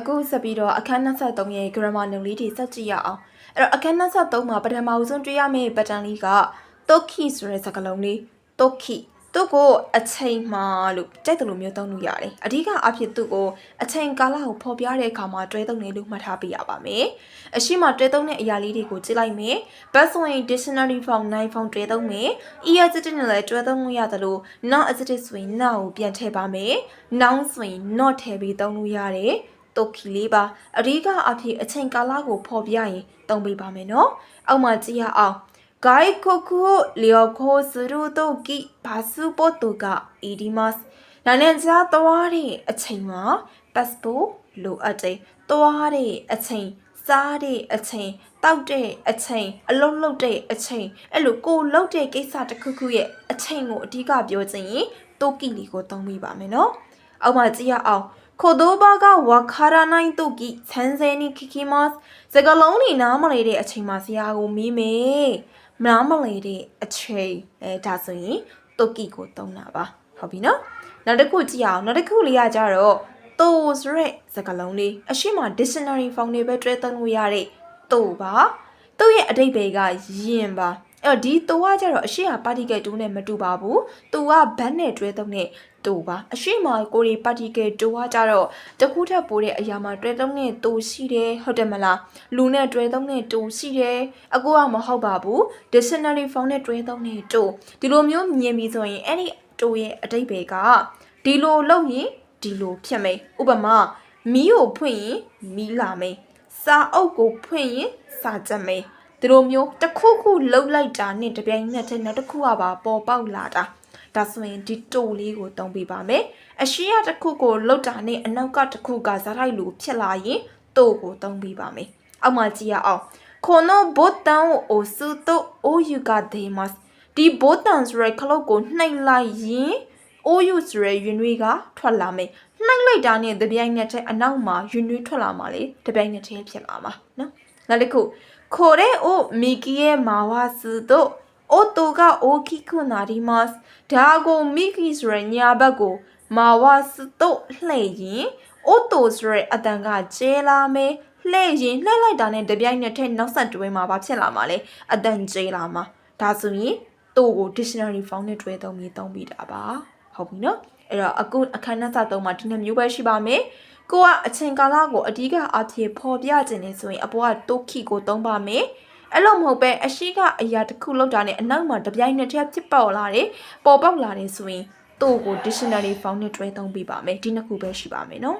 အခုဆက်ပြီးတော့အခန်း23ရဲ့ grammar နုလေးတွေစက်ကြည့်ရအောင်အဲ့တော့အခန်း23မှာပထမအဆုံးတွေ့ရမယ့် pattern လေးက tokki ဆိုတဲ့စကားလုံးလေး tokki သူ့ကိုအချိန်မှလို့ကြိုက်တယ်လို့မျိုးသုံးလို့ရတယ်အဓိကအဖြစ်သူ့ကိုအချိန်ကာလကိုဖော်ပြတဲ့အခါမှာတွဲသုံးတယ်လို့မှတ်ထားပေးရပါမယ်အရှိမတွဲသုံးတဲ့အရာလေးတွေကိုကြည့်လိုက်မယ် bus ဆိုရင် dictionary form 9 form တွဲသုံးမယ် er စတဲ့နဲ့လည်းတွဲသုံးလို့ရတယ်လို့ not အစတဲ့ဆိုရင် not ကိုပြန်ထည့်ပါမယ် noun ဆိုရင် not ထည့်ပြီးသုံးလို့ရတယ် တိုကီလေးပါအဓိကအဖြစ်အချိန်ကာလကိုဖော်ပြရင်သုံးပေးပါမယ်နော်အောက်မှာကြည့်ရအောင်外国を旅行するときパスポートがいります။နိုင်ငံခြားသွားတဲ့အချိန်မှာ passport လိုအပ်တယ်။သွားတဲ့အချိန်စားတဲ့အချိန်တောက်တဲ့အချိန်အလုံးလုံးတဲ့အချိန်အဲ့လိုကိုလုံးတဲ့ကိစ္စတစ်ခုခုရဲ့အချိန်ကိုအဓိကပြောချင်ရင်တိုကီလီကိုသုံးမိပါမယ်နော်။အောက်မှာကြည့်ရအောင် ခိုဒိုဘာကဝါခါရာနိုင်တိုကီဆန်ဆယ်နီခီခီမတ်စကလုံးနေနားမလဲတဲ့အချိန်မှာဆရာကိုမီးမယ်မနားမလဲတဲ့အချိန်အဲဒါဆိုရင်တိုကီကိုသုံးတာပါဟုတ်ပြီနော်နောက်တစ်ခုကြည့်အောင်နောက်တစ်ခုလေးကကြတော့တိုဆိုတဲ့စကားလုံးလေးအရှိမ dictionary form တွေပဲတွဲသုံးလို့ရတဲ့တိုပါသူ့ရဲ့အတိတ်ပဲကယင်ပါ အဲ့တော့ဒီတိုကကြတော့အရှိဟာပါတီကယ်တူနဲ့မတူပါဘူး။တူကဘတ်နဲ့တွဲသုံးတဲ့တူပါ။အရှိမကိုရီပါတီကယ်တူကကြတော့တခုထပ်ပိုးတဲ့အရာမှာတွဲသုံးတဲ့တူရှိတယ်ဟုတ်တယ်မလား။လူနဲ့တွဲသုံးတဲ့တူရှိတယ်။အကူကမဟုတ်ပါဘူး။ dictionary form နဲ့တွဲသုံးတဲ့တူဒီလိုမျိုးမြင်ပြီးဆိုရင်အဲ့ဒီတူရဲ့အတိတ်ပဲကဒီလိုလုပ်ရင်ဒီလိုဖြစ်မယ်။ဥပမာမီးကိုဖွင့်ရင်မီးလာမယ်။စာအုပ်ကိုဖွင့်ရင်စာကြက်မယ်။ ဒီလိုမျိုးတစ်ခုခုလှုပ်လိုက်တာနဲ့တပြိုင်နက်တည်းနောက်တစ်ခုကပါပေါ်ပေါက်လာတာဒါဆိုရင်ဒီတိုလေးကိုတုံးပြပါမယ်အရှိရတစ်ခုကိုလှုပ်တာနဲ့အနောက်ကတစ်ခုကဇာတ်လိုက်လိုဖြစ်လာရင်တိုကိုတုံးပြပါမယ်အောက်မှာကြည့်ရအောင်このボタンを押すとお湯が出ますဒီボタンဆိုရယ်ခလုတ်ကိုနှိပ်လိုက်ရင်အိုးယူဆိုရယ်ရင်တွေကထွက်လာမယ်နှိုက်လိုက်တာနဲ့တပြိုင်နက်တည်းအနောက်မှာရင်တွေထွက်လာမှာလေတပြိုင်နက်တည်းဖြစ်လာမှာနော်နောက်တစ်ခု これを右へ回すと音が大きくなりますဒါကို右ဆိုရယ်ညာဘက်ကို回すとလှည့်ရင်音ဆိုရယ်အတန်ကကျဲလာမယ်လှည့်ရင်လှည့်လိုက်တာနဲ့တပြိုင်နက်တည်းနောက်ဆက်တွဲမှာဘာဖြစ်လာမှာလဲအတန်ကျဲလာမှာဒါဆိုရင်တိုးကို dictionary form နဲ့တွဲသုံးပြီးသုံးပြီးတာပါဟုတ်ပြီနော်အဲ့တော့အခုအခန်းနဲ့စသုံးမှာဒီနှစ်မျိုးပဲရှိပါမယ် ကိုကအချိန်ကာလကိုအဓိကအဖြစ်ဖော်ပြခြင်းနေဆိုရင်အပေါ်ကတိုးခီကိုသုံးပါမယ်အဲ့လိုမဟုတ်ပဲအရှိကအရာတစ်ခုလောက်တာနဲ့အနောက်မှာတပြိုင်နက်တည်းဖြစ်ပေါ်လာတယ်ပေါ်ပေါက်လာတယ်ဆိုရင်တိုးကို dictionary form နဲ့တွဲသုံးပေးပါမယ်ဒီနှစ်ခုပဲရှိပါမယ်နော်